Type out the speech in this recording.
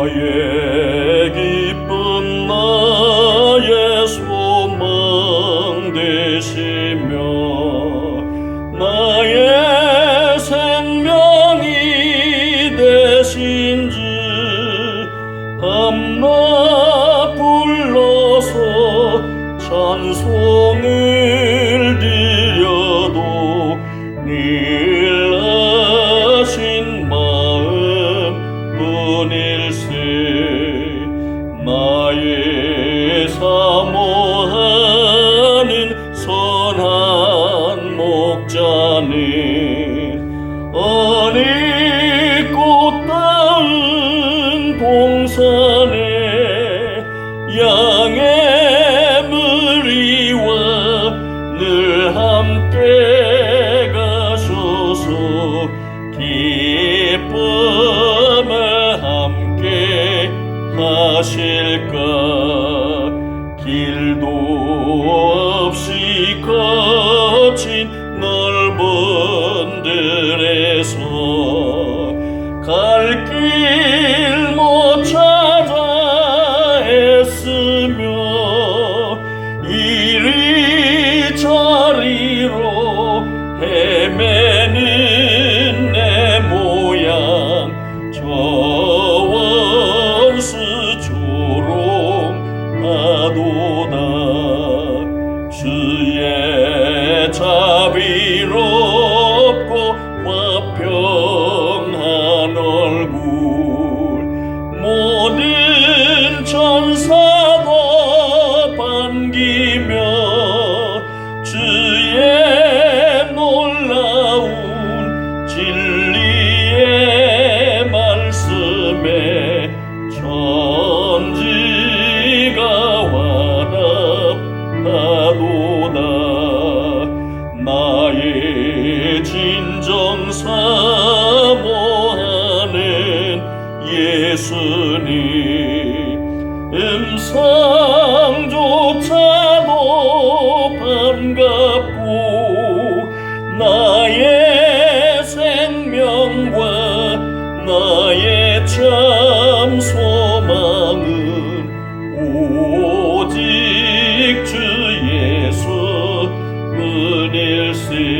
나의 기쁨 나의 소망 되시며 나의 생명이 되신 주 밤낮 불러서 찬송을 드려도 일하신 마음. 자네. 아내 꽃다운 봉산에 양의 무리와 늘 함께 가소서. 기쁨을 함께 하실까? 길도 없이 거친 들에서 갈 길 못 찾아 애쓰며 이리 저리로 평한 얼굴. 모든 천사도 반기며 주의 있으니 음성조차도 반갑고 나의 생명과 나의 참 소망은 오직 주 예수 은일세